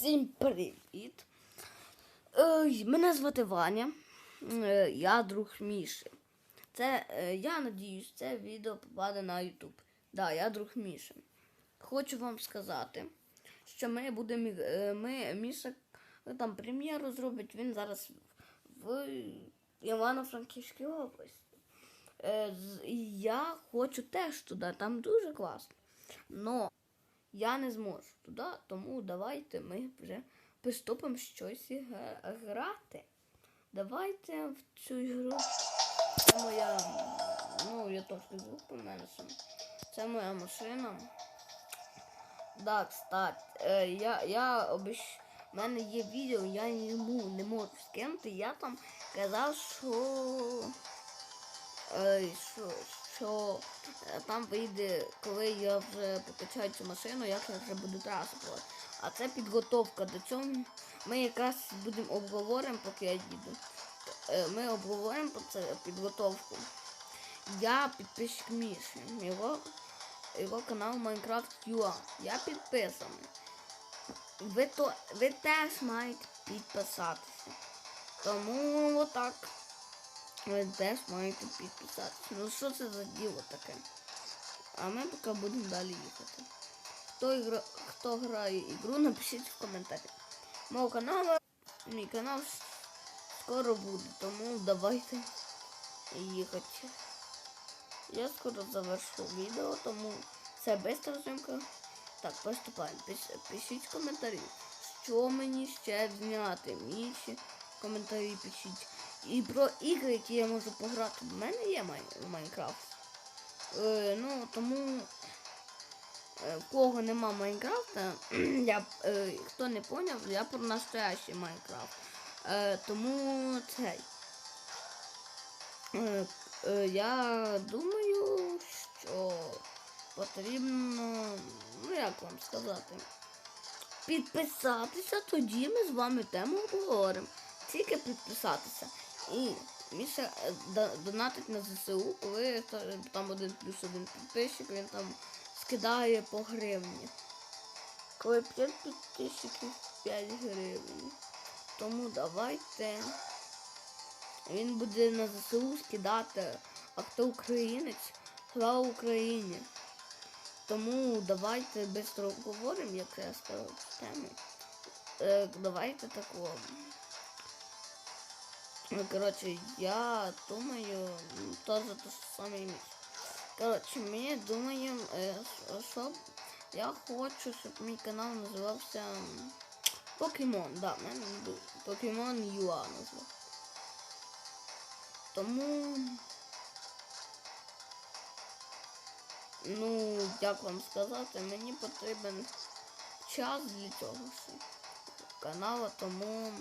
Всім привіт! Е, Мене звати Ваня. Е, Я друг Міші. Це, е, я надіюсь, це відео попаде на YouTube. Да, я друг Міші. Хочу вам сказати, що ми будемо. Ми, Міша там прем'єру зробить, він зараз в Івано-Франківській області. Я хочу теж туди, там дуже класно. Но я не зможу туди, тому давайте ми вже приступимо щось грати. Давайте в цю ігру. Це моя. Ну, я трошки звук поменшим. Це моя машина. Да, кстати, е, я, я обіщ... У мене є відео, я йому не можу скинути. Я там казав, що. Е, що, що е, там вийде, коли я вже покачаю цю машину, як я вже буду трасувати. А це підготовка до цього. Ми якраз будемо обговоримо, поки я їду. Е, Ми обговоримо про це підготовку. Я підписчик Міші. Його, його канал Minecraft UA. Я підписаний. Ви, то, ви теж маєте підписатися. Тому отак. Ви теж маєте підписатися. Ну що це за діло таке? А ми поки будемо далі їхати. Хто, ігра... Хто грає ігру, напишіть в коментарі. Мого каналу, мій канал скоро буде, тому давайте їхати. Я скоро завершу відео, тому це бистра зйомка. Так, приступаємо. Пиш- Пишіть коментарі, що мені ще зняти. Міші коментарі пишіть. І про ігри, які я можу пограти. У мене є Май... Майнкрафт. Е, ну, тому е, в кого нема Майнкрафта, я, е, хто не поняв, я про настоящий Майнкрафт. Е, тому цей. Е, е, я думаю, що потрібно, ну як вам сказати, підписатися, тоді ми з вами тему обговоримо. Тільки підписатися. І Міша е, донатить на ЗСУ, коли там один плюс один підписчик, він там скидає по гривні. Коли 5 підписчиків 5 гривень. Тому давайте. Він буде на ЗСУ скидати. А хто українець? Слава Україні! Тому давайте швидко обговоримо, як я сказав, тему. Е, давайте такого. Ну, коротше, я думаю, м, теж те ж саме між. Коротше, ми думаємо, е, що- я хочу, щоб мій канал називався Покемон. Да, Покемон Юа назвав. Тому. Ну, як вам сказати, мені потрібен час для цього каналу, тому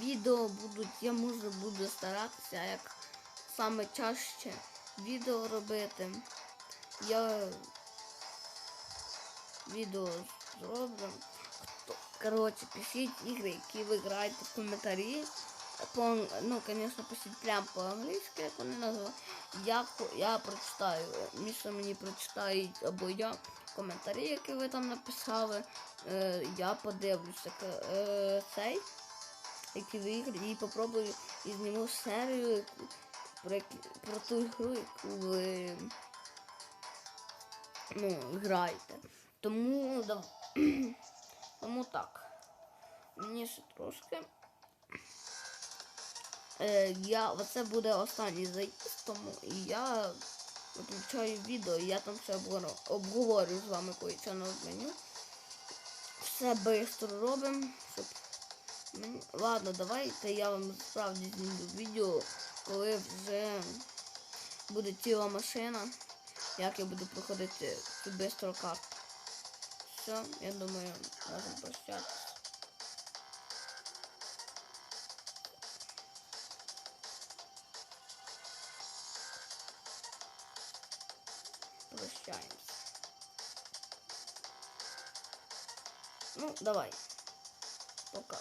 відео будуть, я може буду старатися як саме чаще відео робити. Я відео зроблю. Коротше, пишіть ігри, які ви граєте в коментарі. По, ну, звісно, пишіть прямо по-англійськи, як вони називають. Я, я прочитаю. Міша мені прочитає або я коментарі, які ви там написали. Е, я подивлюся е, цей які ігри, і попробую і зніму серію про, про ту ігру, яку ви ну, граєте. Тому, да, тому так. Мені ще трошки. Е, я, оце буде останній заїзд, тому і я виключаю відео, і я там все обговорю, з вами кое-що на меню. Все швидко робимо, щоб Ладно, давайте я вам справді зніму відео, коли вже буде ціла машина, як я буду проходити цю бистру карту. Все, я думаю, можемо прощатися. Прощаємося. Ну, давай. Пока.